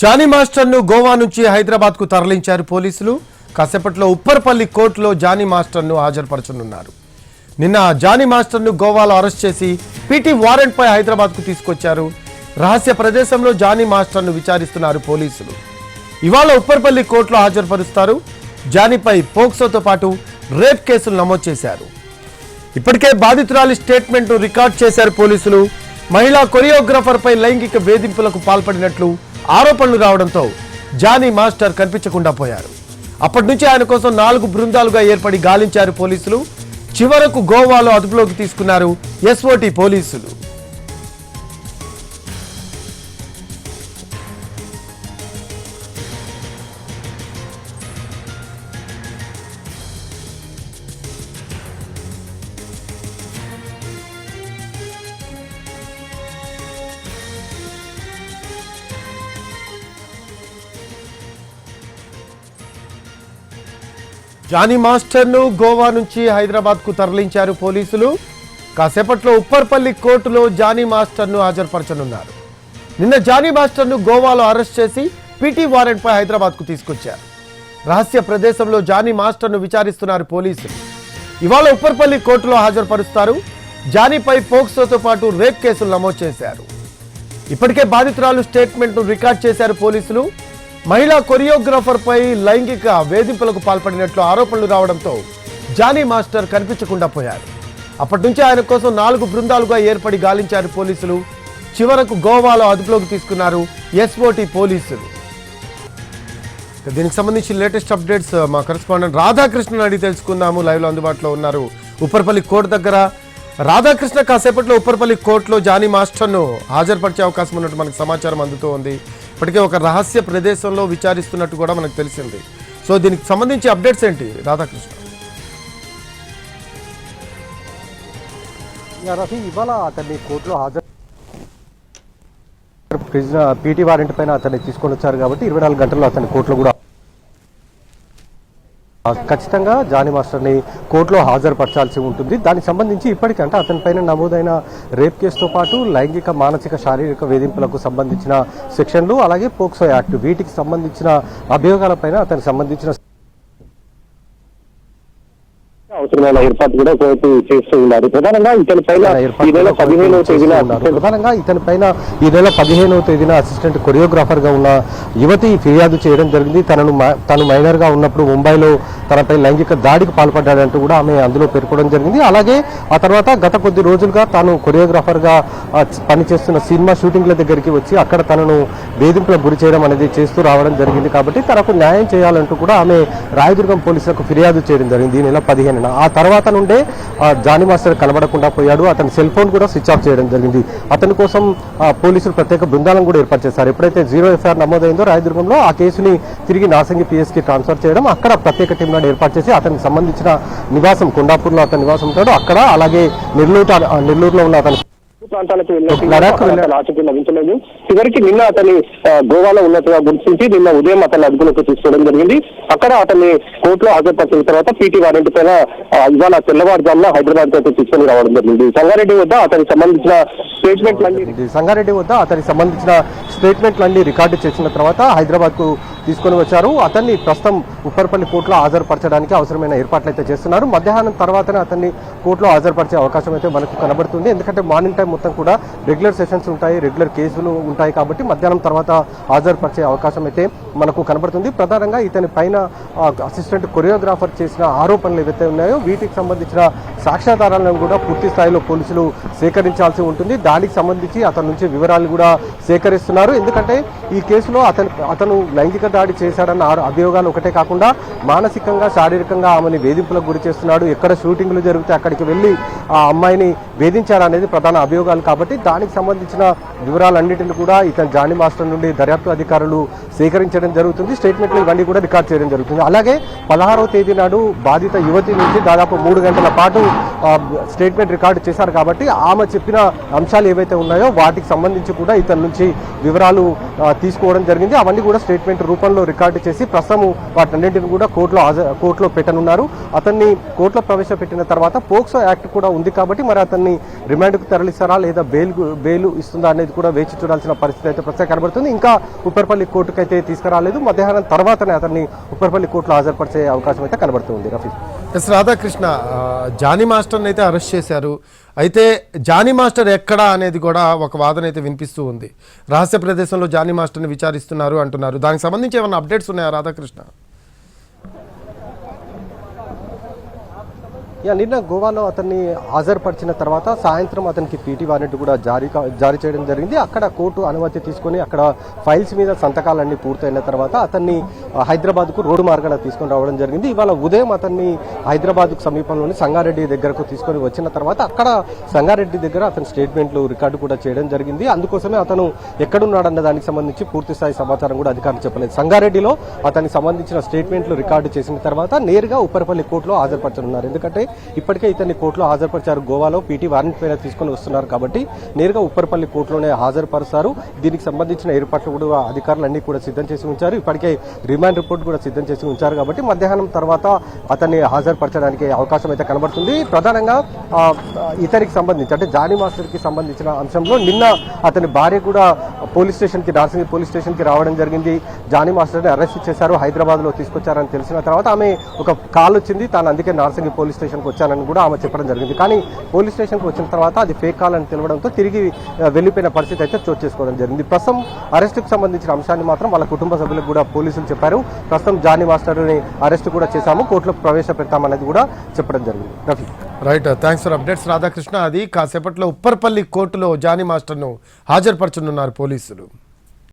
Johnny మాస్టర్ను Goa నుంచి హైదరాబాద్కు తరలించారు పోలీసులు. కాసేపట్లో ఉప్పర్పల్లి కోర్టులో జానీ మాస్టర్ను హాజరుపరచనున్నారు. నిన్న జానీ మాస్టర్ను గోవాలో అరెస్ట్ చేసి పీటీ వారెంట్పై హైదరాబాద్కు తీసుకొచ్చారు. రహస్య ప్రదేశంలో జానీ మాస్టర్ను విచారిస్తున్నారు పోలీసులు. ఇవాళ ఉప్పర్పల్లి కోర్టులో హాజరుపరుస్తారు. జానీపై పోక్సోతో పాటు రేప్ కేసులు నమోదు చేశారు. ఇప్పటికే బాధితురాలి స్టేట్మెంట్ రికార్డ్ చేశారు పోలీసులు. మహిళా కొరియోగ్రాఫర్పై లైంగిక వేధింపులకు పాల్పడినట్లు ఆరోపణలు రావడంతో జానీ మాస్టర్ కనిపించకుండా పోయారు. అప్పటి నుంచి ఆయన కోసం నాలుగు బృందాలుగా ఏర్పడి గాలించారు పోలీసులు. చివరకు గోవాలో అదుపులోకి తీసుకున్నారు ఎస్ఓటి పోలీసులు. జానీ మాస్టర్ను గోవా నుంచి హైదరాబాద్కు తరలించారు పోలీసులు. కాసేపట్లో ఉప్పర్పల్లి కోర్టులో జానీ మాస్టర్ను హాజరుపరచనున్నారు. నిన్న జానీ మాస్టర్ను గోవాలో అరెస్ట్ చేసి పీటీ వారెంట్పై హైదరాబాద్కు తీసుకొచ్చారు. రహస్య ప్రదేశంలో జానీ మాస్టర్ను విచారిస్తున్నారు పోలీసులు. ఇవాళ ఉప్పర్పల్లి కోర్టులో హాజరుపరుస్తారు. జానీపై పోక్సోతో పాటు రేప్ కేసులు నమోదు చేశారు. ఇప్పటికే బాధితురాలు స్టేట్మెంట్ను రికార్డ్ చేశారు పోలీసులు. మహిళా కొరియోగ్రాఫర్ పై లైంగిక వేధింపులకు పాల్పడినట్లు ఆరోపణలు రావడంతో జానీ మాస్టర్ కనిపించకుండా పోయారు. అప్పటి నుంచి ఆయన కోసం నాలుగు బృందాలుగా ఏర్పడి గాలించారు పోలీసులు. చివరకు గోవాలో అదుపులోకి తీసుకున్నారు ఎస్ఓటి పోలీసులు. దీనికి సంబంధించి లేటెస్ట్ అప్డేట్స్ మా కరెస్పాండెంట్ రాధాకృష్ణ అడిగి తెలుసుకుందాము. లైవ్లో అందుబాటులో ఉన్నారు ఉప్పర్పల్లి కోర్టు దగ్గర. రాధాకృష్ణ కాసేపట్లో ఉప్పర్పల్లి కోర్టులో జానీ మాస్టర్ను హాజరుపరిచే అవకాశం ఉన్నట్టు మనకు సమాచారం అందుతూ ఉంది. ఇప్పటికే ఒక రహస్య ప్రదేశంలో విచారిస్తున్నట్టు కూడా మనకు తెలిసింది. సో దీనికి సంబంధించి అప్డేట్స్ ఏంటి రాధాకృష్ణ? రఫీ ఇవాళ అతన్ని కోర్టులో హాజరు పీటీ వారెంట్ పైన అతన్ని తీసుకొని వచ్చారు కాబట్టి ఇరవై నాలుగు గంటల్లో అతని కోర్టులో కూడా ఖచ్చితంగా జానీ మాస్టర్ని కోర్టులో హాజరుపరచాల్సి ఉంటుంది. దానికి సంబంధించి ఇప్పటికంటే అతని పైన నమోదైన రేప్ కేసుతో పాటు లైంగిక మానసిక శారీరక వేధింపులకు సంబంధించిన సెక్షన్లు అలాగే పోక్సో యాక్ట్ వీటికి సంబంధించిన అభియోగాలపైన అతనికి సంబంధించిన అవసరమైన ఏర్పాటు కూడా కోర్టు చేస్తూ ఉన్నారు. ప్రధానంగా ఇతని పైన ఈ నెల పదిహేనవ తేదీన. ప్రధానంగా ఇతని పైన ఈ నెల పదిహేనవ తేదీన అసిస్టెంట్ కొరియోగ్రాఫర్గా ఉన్న యువతి ఫిర్యాదు చేయడం జరిగింది. తనను తను మైనర్గా ఉన్నప్పుడు ముంబైలో తనపై లైంగిక దాడికి పాల్పడ్డాడంటూ కూడా ఆమె అందులో పేర్కొనడం జరిగింది. అలాగే ఆ తర్వాత గత కొద్ది రోజులుగా తాను కొరియోగ్రాఫర్గా పనిచేస్తున్న సినిమా షూటింగ్ల దగ్గరికి వచ్చి అక్కడ తనను వేధింపులకు గురి చేయడం అనేది చేస్తూ రావడం జరిగింది. కాబట్టి తనకు న్యాయం చేయాలంటూ కూడా ఆమె రాయదుర్గం పోలీసులకు ఫిర్యాదు చేయడం జరిగింది. ఈ నెల పదిహేనున ఆ తర్వాత నుండే జానీ మాస్టర్ కనబడకుండా పోయాడు. అతని సెల్ ఫోన్ కూడా స్విచ్ ఆఫ్ చేయడం జరిగింది. అతని కోసం పోలీసులు ప్రత్యేక బృందాలను కూడా ఏర్పాటు చేశారు. ఎప్పుడైతే జీరో ఎఫ్ఐఆర్ నమోదైందో రాయదుర్గంలో ఆ కేసుని తిరిగి నాసంగి పిఎస్కి ట్రాన్స్ఫర్ చేయడం అక్కడ ప్రత్యేక టీంలను ఏర్పాటు చేసి అతనికి సంబంధించిన నివాసం కొండాపూర్లో అతని నివాసం ఉంటాడు. అక్కడ అలాగే నెల్లూరు నెల్లూరులో ఉన్న అతని ప్రాంతాలకు లడాఖ్ వెళ్ళాడు. వెళ్ళిన ఆచూకీ లభించలేదు. చివరికి నిన్న అతని గోవాలో ఉన్నట్టుగా గుర్తించి నిన్న ఉదయం అతన్ని అదుపులోకి తీసుకోవడం జరిగింది. అక్కడ అతన్ని కోర్టులో హాజరుపరిచిన తర్వాత పీటీ వారెంట్ పైన ఇవాళ తెల్లవారుజామున హైదరాబాద్కు తీసుకొని రావడం జరిగింది. సంగారెడ్డి వద్ద అతనికి సంబంధించిన స్టేట్మెంట్ ఇది సంగారెడ్డి వద్ద అతనికి సంబంధించిన స్టేట్మెంట్లన్నీ రికార్డు చేసిన తర్వాత హైదరాబాద్కు తీసుకొని వచ్చారు. అతన్ని ప్రస్తుతం ఉప్పర్పల్లి కోర్టులో హాజరుపరచడానికి అవసరమైన ఏర్పాట్లు అయితే చేస్తున్నారు. మధ్యాహ్నం తర్వాతనే అతన్ని కోర్టులో హాజరుపరిచే అవకాశం అయితే మనకు కనబడుతుంది. ఎందుకంటే మార్నింగ్ టైం మొత్తం కూడా రెగ్యులర్ సెషన్స్ ఉంటాయి రెగ్యులర్ కేసులు ఉంటాయి కాబట్టి మధ్యాహ్నం తర్వాత హాజరుపరిచే అవకాశం అయితే మనకు కనబడుతుంది. ప్రధానంగా ఇతని పైన అసిస్టెంట్ కొరియోగ్రాఫర్ చేసిన ఆరోపణలు ఏవైతే ఉన్నాయో వీటికి సంబంధించిన సాక్ష్యాధారాలను కూడా పూర్తి స్థాయిలో పోలీసులు సేకరించాల్సి ఉంటుంది. దానికి సంబంధించి అతని నుంచి వివరాలు కూడా సేకరిస్తున్నారు. ఎందుకంటే ఈ కేసులో అతను అతను లైంగిక దాడి చేశాడన్న అభియోగాలు ఒకటే కాకుండా మానసికంగా శారీరకంగా ఆమెని వేధింపులకు గురి చేస్తున్నాడు. ఎక్కడ షూటింగ్లు జరిగితే అక్కడికి వెళ్ళి ఆ అమ్మాయిని వేధించారనేది ప్రధాన అభియోగాలు కాబట్టి దానికి సంబంధించిన వివరాలన్నింటిని కూడా ఇతను జానీ మాస్టర్ నుండి దర్యాప్తు అధికారులు సేకరించడం జరుగుతుంది. స్టేట్మెంట్లు ఇవన్నీ కూడా రికార్డ్ చేయడం జరుగుతుంది. అలాగే పదహారవ తేదీ నాడు బాధిత యువతి నుంచి దాదాపు మూడు గంటల పాటు స్టేట్మెంట్ రికార్డు చేశారు కాబట్టి ఆమె చెప్పిన అంశాలు ఏవైతే ఉన్నాయో వాటికి సంబంధించి కూడా ఇతని నుంచి వివరాలు తీసుకోవడం జరిగింది. అవన్నీ కూడా స్టేట్మెంట్ రూపంలో రికార్డు చేసి ప్రస్తుతం వాటన్నింటిని కూడా కోర్టులో కోర్టులో పెట్టనున్నారు. అతన్ని కోర్టులో ప్రవేశపెట్టిన తర్వాత పోక్సో యాక్ట్ కూడా ఉంది కాబట్టి మరి అతన్ని రిమాండ్కు తరలిస్తారా లేదా బెయిల్ బెయిల్ ఇస్తుందా అనేది కూడా వేచి చూడాల్సిన పరిస్థితి అయితే ప్రస్తుతం కనబడుతుంది. ఇంకా ఉప్పర్పల్లి కోర్టుకు అయితే తీసుకురాలేదు. మధ్యాహ్నం తర్వాతనే అతన్ని ఉప్పర్పల్లి కోర్టులో హాజరుపరిచే అవకాశం అయితే కనబడుతుంది Rafi yes Radhakrishna John Johnny మాస్టర్ని అయితే అరెస్ట్ చేశారు. అయితే జానీ మాస్టర్ ఎక్కడా అనేది కూడా ఒక వాదన అయితే వినిపిస్తూ ఉంది. రహస్య ప్రదేశంలో జానీ మాస్టర్ని విచారిస్తున్నారు అంటున్నారు. దానికి సంబంధించి ఏమైనా అప్డేట్స్ ఉన్నాయా రాధాకృష్ణ? ఇక నిన్న గోవాలో అతన్ని హాజరుపరిచిన తర్వాత సాయంత్రం అతనికి పీటీ వారెంట్ కూడా జారీ కా- జారీ చేయడం జరిగింది. అక్కడ కోర్టు అనుమతి తీసుకొని అక్కడ ఫైల్స్ మీద సంతకాలన్నీ పూర్తయిన తర్వాత అతన్ని హైదరాబాద్కు రోడ్డు మార్గాన తీసుకొని రావడం జరిగింది. ఇవాళ ఉదయం అతన్ని హైదరాబాద్కు సమీపంలోని సంగారెడ్డి దగ్గరకు తీసుకొని వచ్చిన తర్వాత అక్కడ సంగారెడ్డి దగ్గర అతని స్టేట్మెంట్లు రికార్డు కూడా చేయడం జరిగింది. అందుకోసమే అతను ఎక్కడున్నాడన్న దానికి సంబంధించి పూర్తి స్థాయి సమాచారం కూడా అధికారులు చెప్పలేదు. సంగారెడ్డిలో అతనికి సంబంధించిన స్టేట్మెంట్లు రికార్డు చేసిన తర్వాత నేరుగా ఉప్పరపల్లి కోర్టులో హాజరుపరచనున్నారు. ఎందుకంటే ఇప్పటికే ఇతన్ని కోర్టులో హాజరుపరిచారు. గోవాలో పీటీ వారెంట్ పైన తీసుకొని వస్తున్నారు కాబట్టి నేరుగా ఉప్పరపల్లి కోర్టులోనే హాజరుపరుస్తారు. దీనికి సంబంధించిన ఏర్పాట్లు కూడా అధికారులన్నీ కూడా సిద్ధం చేసి ఉంచారు. ఇప్పటికే రిమాండ్ రిపోర్ట్ కూడా సిద్ధం చేసి ఉంచారు కాబట్టి మధ్యాహ్నం తర్వాత అతన్ని హాజరుపరచడానికి అవకాశం అయితే కనబడుతుంది. ప్రధానంగా ఇతనికి సంబంధించి అంటే జానీ మాస్టర్కి సంబంధించిన అంశంలో నిన్న అతని భార్య కూడా పోలీస్ స్టేషన్కి నార్సింగి పోలీస్ స్టేషన్కి రావడం జరిగింది. జానీ మాస్టర్ని అరెస్ట్ చేశారు హైదరాబాద్లో తీసుకొచ్చారని తెలిసిన తర్వాత ఆమె ఒక కాల్ వచ్చింది. తాను అందుకే నార్సింగి పోలీస్ స్టేషన్కి వచ్చానని కూడా ఆమె చెప్పడం జరిగింది. కానీ పోలీస్ స్టేషన్కి వచ్చిన తర్వాత అది ఫేక్ కాల్ అని తెలవడంతో తిరిగి వెళ్ళిపోయిన పరిస్థితి అయితే చోటు చేసుకోవడం జరిగింది. ప్రస్తుతం అరెస్టుకు సంబంధించిన అంశాన్ని మాత్రం వాళ్ళ కుటుంబ సభ్యులకు కూడా పోలీసులు చెప్పారు. ప్రస్తుతం జానీ మాస్టర్ని అరెస్ట్ కూడా చేశాము. కోర్టులో ప్రవేశపెడతామనేది కూడా చెప్పడం జరిగింది. Rafi. Right thanks for updates Radhakrishna అది కాసేపట్లో ఉప్పర్పల్లి కోర్టులో జానీ మాస్టర్ను హాజరుపరచనున్నారు పోలీసులు.